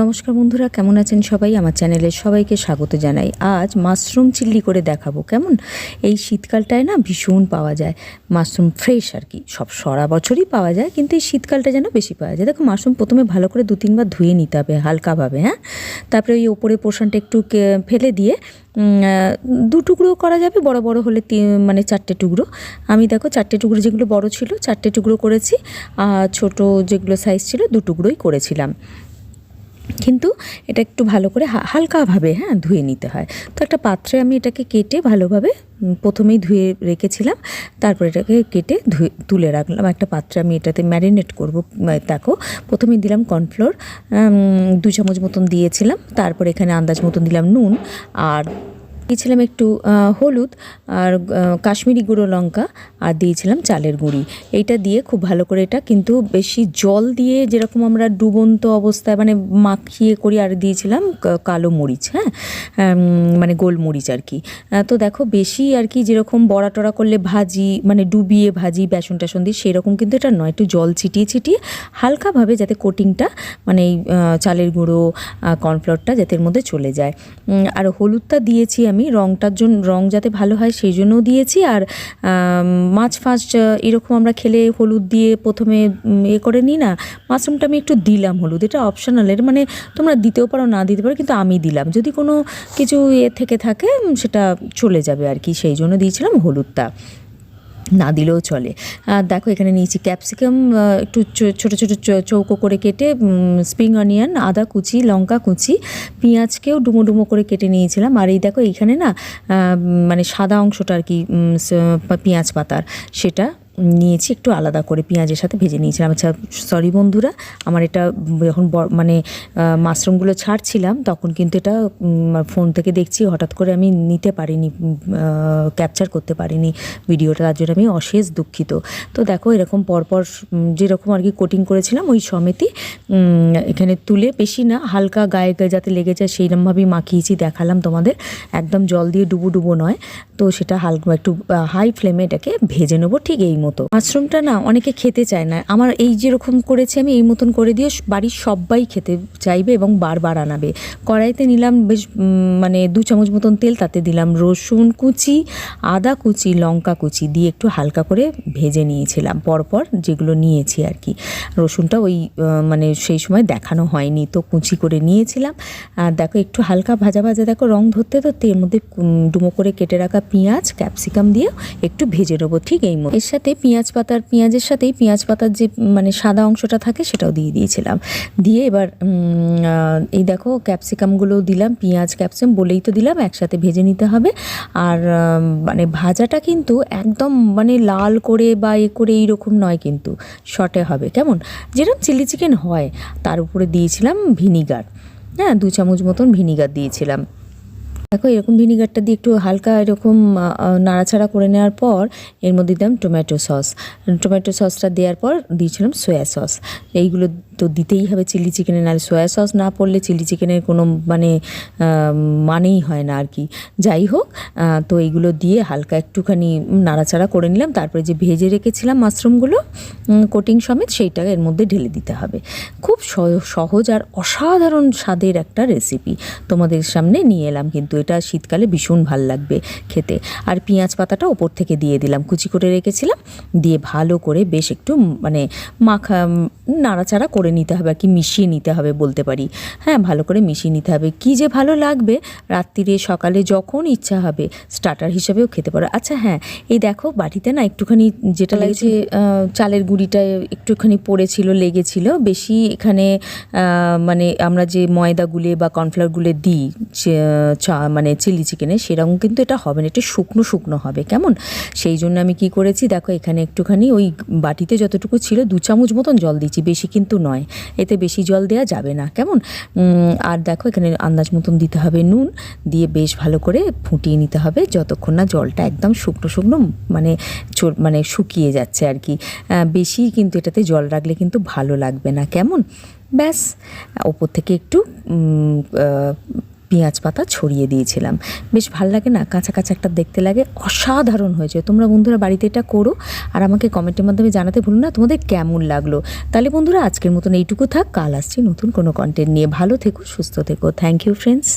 নমস্কার বন্ধুরা, কেমন আছেন সবাই? আমার চ্যানেলে সবাইকে স্বাগত জানাই। আজ মাশরুম চিল্লি করে দেখাবো, কেমন? এই শীতকালটায় না ভীষণ পাওয়া যায়। মাশরুম ফ্রেশ আর কি, সব সারা বছরই পাওয়া যায়, কিন্তু এই শীতকালটা যেন বেশি পাওয়া যায়। দেখো, মাশরুম প্রথমে ভালো করে দু তিনবার ধুয়ে নিতে হবে হালকাভাবে হ্যাঁ? তারপরে ওই ওপরে পোষণটা একটু ফেলে দিয়ে দু টুকরো করা যাবে, বড় বড় হলে মানে চারটে টুকরো। আমি দেখো, চারটে টুকরো যেগুলো বড় ছিল, চারটে টুকরো করেছি, আর ছোটো যেগুলো সাইজ ছিল, দু টুকরোই করেছিলাম। কিন্তু এটা একটু ভালো করে হালকাভাবে হ্যাঁ ধুয়ে নিতে হয়। তো একটা পাত্রে আমি এটাকে কেটে ভালোভাবে প্রথমেই ধুয়ে রেখেছিলাম, তারপর এটাকে কেটে ধুয়ে, তুলে রাখলাম। একটা পাত্রে আমি এটাতে ম্যারিনেট করব দেখো, প্রথমেই দিলাম কর্নফ্লোর দু চামচ মতন দিয়েছিলাম, তারপর এখানে আন্দাজ মতন দিলাম নুন, আর দিয়েছিলাম একটু হলুদ আর কাশ্মীরি গুঁড়ো লঙ্কা আর দিয়েছিলাম চালের গুঁড়ি। এইটা দিয়ে খুব ভালো করে এটা কিন্তু বেশি জল দিয়ে যেরকম আমরা ডুবন্ত অবস্থায় মানে মাখিয়ে করি আর দিয়েছিলাম কালো মরিচ হ্যাঁ? মানে গোলমরিচ আর কি। তো দেখো বেশি আর কি যেরকম বড়া টড়া করলে ভাজি মানে ডুবিয়ে ভাজি, বেসন টেসন দিয়ে সেরকম কিন্তু এটা নয়। একটু জল ছিটিয়ে ছিটিয়ে হালকাভাবে যাতে কোটিংটা মানে এই চালের গুঁড়ো কর্নফ্লোরটা যাতে এর মধ্যে চলে যায়। আর হলুদটা দিয়েছি আমি রঙটার জন্য, রং যাতে ভালো হয় সেই জন্যও দিয়েছি। আর মাছ ফাঁস এরকম আমরা খেলে হলুদ দিয়ে প্রথমে এ করে নিই না, মাশরুমটা আমি একটু দিলাম হলুদ। এটা অপশনাল এর মানে তোমরা দিতেও পারো, না দিতে পারো, কিন্তু আমি দিলাম। যদি কোনো কিছু এ থেকে থাকে সেটা চলে যাবে আর কি, সেই জন্য দিয়েছিলাম হলুদটা। না দিলেও চলে। আর দেখো এখানে নিয়েছি ক্যাপসিকাম একটু ছোটো ছোটো চৌকো করে কেটে স্প্রিং অনিয়ন, আদা কুচি, লঙ্কা কুচি, পেঁয়াজকেও ডুমো ডুমো করে কেটে নিয়েছিলাম। আর এই দেখো এইখানে না মানে সাদা অংশটা আর কি পেঁয়াজ পাতার, সেটা নিয়েছি, একটু আলাদা করে পেঁয়াজের সাথে ভেজে নিয়েছিলাম। আচ্ছা সরি বন্ধুরা, আমার এটা যখন মানে মাশরুমগুলো ছাড়ছিলাম, তখন কিন্তু এটা ফোন থেকে দেখছি, হঠাৎ করে আমি নিতে পারিনি ক্যাপচার করতে পারিনি ভিডিওটা তার জন্য আমি অশেষ দুঃখিত। তো দেখো, এরকম পরপর যেরকম আর কি কোটিং করেছিলাম, ওই সমেতই এখানে তুলে বেশি না, হালকা গায়ে গায়ে যাতে লেগে যায় সেইরকমভাবেই মাখিয়েছি, দেখালাম তোমাদের। একদম জল দিয়ে ডুবো ডুবো নয়, তো সেটা হালকা একটু হাই ফ্লেমে এটাকে ভেজে নেব, ঠিক এই মতো। মাশরুমটা না অনেকে খেতে চায় না। আমার এই যেরকম করেছি আমি, এই মতন করে দিয়ে বাড়ির সবাই খেতে চাইবে এবং বারবার আনাবে। কড়াইতে নিলাম বেশ মানে দু চামচ মতন তেল, তাতে দিলাম রসুন কুচি, আদা কুচি, লঙ্কা কুচি দিয়ে একটু হালকা করে ভেজে নিয়েছিলাম। পরপর যেগুলো নিয়েছি আর কি। রসুনটা ওই মানে সেই সময় দেখানো হয়নি, তো কুচি করে নিয়েছিলাম। আর দেখো একটু হালকা ভাজা ভাজা, দেখো রং ধরতে ধরতে এর মধ্যে ডুমো করে কেটে রাখা পেঁয়াজ, ক্যাপসিকাম দিয়ে একটু ভেজে নেব, ঠিক এই মতো এর সাথে পেঁয়াজ পাতার, পেঁয়াজের সাথেই পেঁয়াজ পাতার যে মানে সাদা অংশটা থাকে সেটাও দিয়ে দিয়েছিলাম। দিয়ে এবার এই দেখো ক্যাপসিকামগুলো দিলাম, পেঁয়াজ, ক্যাপসিকাম বলেই তো দিলাম, একসাথে ভেজে নিতে হবে। আর মানে ভাজাটা কিন্তু একদম মানে লাল করে বা এ করে এইরকম নয় কিন্তু, শর্টে হবে। কেমন? যেরকম চিলি চিকেন হয়, তার উপরে দিয়েছিলাম ভিনিগার। হ্যাঁ দু চামচ মতন ভিনিগার দিয়েছিলাম। দেখো, এরকম ভিনিগারটা দিয়ে একটু হালকা এরকম নাড়াচাড়া করে নেওয়ার পর এর মধ্যে দিলাম টমেটো সস টমেটো সসটা দেওয়ার পর দিয়েছিলাম সয়া সস এইগুলো তো দিতেই হবে চিলি চিকেনে, নাহলে সয়া সস না পড়লে চিলি চিকেনের কোনো মানে মানেই হয় না আর কি যাই হোক তো এইগুলো দিয়ে হালকা একটুখানি নাড়াচাড়া করে নিলাম। তারপরে যে ভেজে রেখেছিলাম মাশরুমগুলো কোটিং সমেত সেইটা এর মধ্যে ঢেলে দিতে হবে। খুব সহ- সহজ আর অসাধারণ স্বাদের একটা রেসিপি তোমাদের সামনে নিয়ে এলাম কিন্তু এটা শীতকালে ভীষণ ভালো লাগবে খেতে। আর পেঁয়াজ পাতাটা ওপর থেকে দিয়ে দিলাম, কুচি করে রেখেছিলাম। দিয়ে ভালো করে বেশ একটু মানে মাখা নাড়াচাড়া করে নিতে হবে আর কি মিশিয়ে নিতে হবে বলতে পারি। হ্যাঁ ভালো করে মিশিয়ে নিতে হবে। কি যে ভালো লাগবে রাত্রিরে সকালে যখন ইচ্ছা হবে স্টার্টার হিসাবেও খেতে পারো। আচ্ছা হ্যাঁ এই দেখো বাটিতে না একটুখানি যেটা লেগেছে? চালের গুঁড়িটা একটুখানি পড়েছিল লেগেছিল। বেশি এখানে মানে আমরা যে ময়দা গুলে বা কর্নফ্লাওয়ার গুলে দিই মানে চিলি চিকেনে সেরকম কিন্তু এটা হবে না। একটু শুকনো শুকনো হবে। কেমন? সেই জন্য আমি কি করেছি দেখো এখানে একটুখানি ওই বাটিতে যতটুকু ছিল দু চামচ মতন জল দিয়েছি। বেশি কিন্তু নয়। এতে বেশি জল দেওয়া যাবে না। কেমন? আর দেখো এখানে আন্দাজ মতন দিতে হবে নুন। দিয়ে বেশ ভালো করে ফুটিয়ে নিতে হবে যতক্ষণ না জলটা একদম শুকনো শুকনো মানে মানে শুকিয়ে যাচ্ছে আর কি। বেশি কিন্তু এটাতে জল রাখলে কিন্তু ভালো লাগবে না। কেমন? ব্যাস, ওপর থেকে একটু পেঁয়াজ পাতা ছড়িয়ে দিয়েছিলাম। বেশ ভালো লাগে না? কাঁচা কাঁচা একটা দেখতে লাগে। অসাধারণ হয়েছে। তোমরা বন্ধুরা বাড়িতে এটা করো আর আমাকে কমেন্টের মাধ্যমে জানাতে ভুলো না, তোমাদের কেমন লাগল? তাহলে বন্ধুরা আজকের মতন এইটুকু থাক। কাল আসছি নতুন কোনো কন্টেন্ট নিয়ে। ভালো থেকো, সুস্থ থেকো। Thank you friends